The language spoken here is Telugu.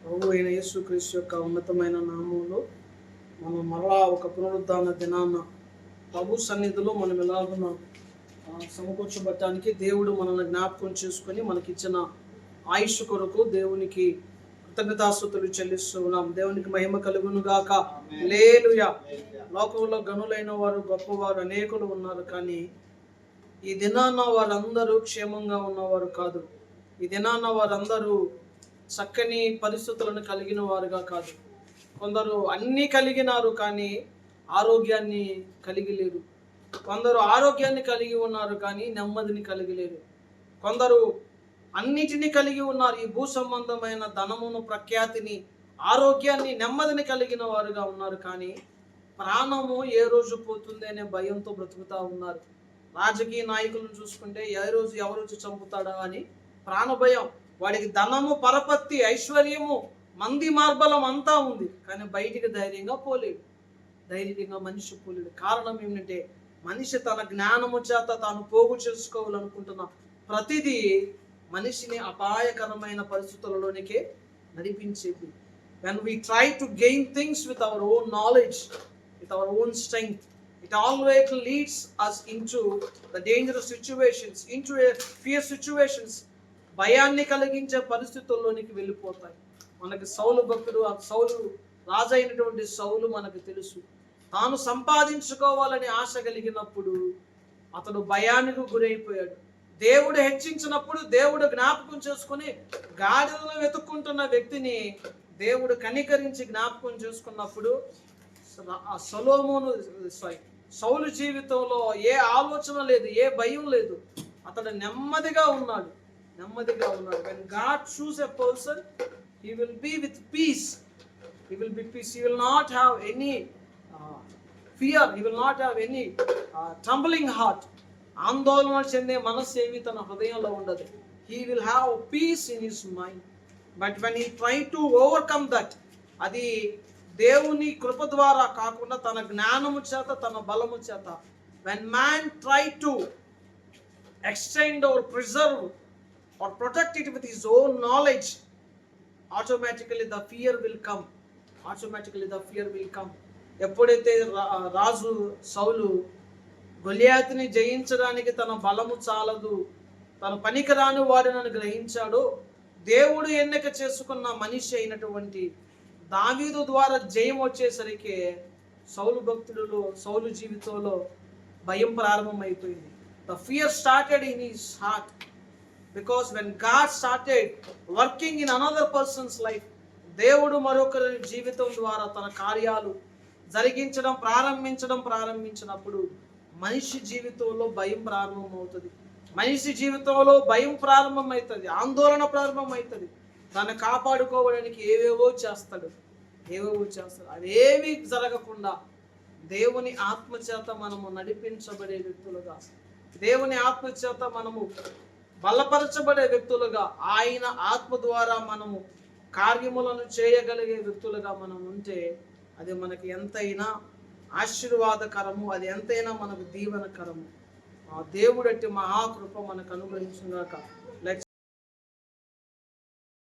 ప్రభు అయిన యేసు క్రీస్తు యొక్క ఉన్నతమైన నామంలో మనం మరలా ఒక పునరుద్ధాన దినాన ప్రభు సన్నిధిలో మనం ఎలాగున ఆ, సమకూర్చబడటానికి దేవుడు మనల్ని జ్ఞాపకం చేసుకొని మనకిచ్చిన ఆయుష్ కొరకు దేవునికి కృతజ్ఞతాస్తుతులు చెల్లిస్తూ ఉన్నాం. దేవునికి మహిమ కలుగును గాక. లేలుయా లోకంలో గనులైన వారు గొప్పవారు అనేకులు ఉన్నారు కానీ ఈ దినాన వారందరూ క్షేమంగా ఉన్నవారు కాదు. ఈ దినాన వారందరూ చక్కని పరిస్థితులను కలిగిన వారుగా కాదు. కొందరు అన్నీ కలిగినారు కానీ ఆరోగ్యాన్ని కలిగి లేరు. కొందరు ఆరోగ్యాన్ని కలిగి ఉన్నారు కానీ నెమ్మదిని కలిగి లేరు. కొందరు అన్నిటినీ కలిగి ఉన్నారు. ఈ భూ సంబంధమైన ధనమును ప్రఖ్యాతిని ఆరోగ్యాన్ని నెమ్మదిని కలిగిన వారుగా ఉన్నారు కానీ ప్రాణము ఏ రోజు పోతుంది అనే భయంతో బ్రతుకుతా ఉన్నారు. రాజకీయ నాయకులను చూసుకుంటే ఏ రోజు ఎవరు చంపుతాడా అని ప్రాణభయం. వాడికి ధనము పరపత్తి ఐశ్వర్యము మంది మార్బలం అంతా ఉంది. కానీ బయటికి ధైర్యంగా పోలేడు ధైర్యంగా మనిషి పోలేడు కారణం ఏమిటంటే మనిషి తన జ్ఞానము చేత తాను పోగు చేసుకోవాలనుకుంటున్న ప్రతిదీ మనిషిని అపాయకరమైన పరిస్థితులలోనికే నడిపించేది. When we try to gain things with our own knowledge with our own strength it always leads us into the dangerous situations into fear situations భయాన్ని కలిగించే పరిస్థితుల్లోనికి వెళ్ళిపోతాయి. మనకి సౌలు భక్తుడు ఆ సౌలు రాజు అయినటువంటి సౌలు మనకు తెలుసు. తాను సంపాదించుకోవాలని ఆశ కలిగినప్పుడు అతడు భయానికి గురైపోయాడు. దేవుడు హెచ్చించినప్పుడు దేవుడు జ్ఞాపకం చేసుకుని గాడిలను వెతుక్కుంటున్న వ్యక్తిని దేవుడు కనికరించి జ్ఞాపకం చేసుకున్నప్పుడు ఆ సొలోమోను సారీ సౌలు జీవితంలో ఏ ఆలోచన లేదు ఏ భయం లేదు. అతడు నెమ్మదిగా ఉన్నాడు. నెమ్మదిగా ఉన్నాడు. When God choose a person he will be with peace he will be peace he will not have any fear he will not have any tumbling heart ఆందోళన చెందే మనస్సు ఏమి తన హృదయంలో ఉండదు. He will have peace in his mind but when he try to overcome that అది దేవుని కృప ద్వారా కాకుండా తన జ్ఞానము చేత తన బలము చేత. When man try to extend or preserve or protect it with his own knowledge automatically the fear will come. Automatically the fear will come. ఎప్పుడైతే రా- రాజు సౌలు గొలియాతిని జయించడానికి తన బలము చాలదు తన పనికిరాని వాడినని గ్రహించాడో దేవుడు ఎన్నిక చేసుకున్న మనిషి అయినటువంటి దావీదు ద్వారా జయం వచ్చేసరికి సౌలు భక్తులలో సౌలు జీవితంలో భయం ప్రారంభమైపోయింది. The fear started in his heart because when God started working in another person's life దేవుడు మరొకరి జీవితం ద్వారా తన కార్యాలు జరిగించడం ప్రారంభించడం ప్రారంభించినప్పుడు మనిషి జీవితంలో భయం ప్రారంభమవుతుంది. మనిషి జీవితంలో భయం ప్రారంభమవుతుంది ఆందోళన ప్రారంభమవుతుంది. తను కాపాడుకోవడానికి ఏవేవో చేస్తాడు ఏవేవో చేస్తాడు. అవేవి జరగకుండా దేవుని ఆత్మచేత మనము నడిపించబడే వ్యక్తులుగా దేవుని ఆత్మచేత మనము బలపరచబడే వ్యక్తులుగా ఆయన ఆత్మ ద్వారా మనము కార్యములను చేయగలిగే వ్యక్తులుగా మనం ఉంటే అది మనకి ఎంతైనా ఆశీర్వాదకరము అది ఎంతైనా మనకు దీవనకరము. ఆ దేవుడట్టి మహాకృప మనకు అనుగ్రహించుగాక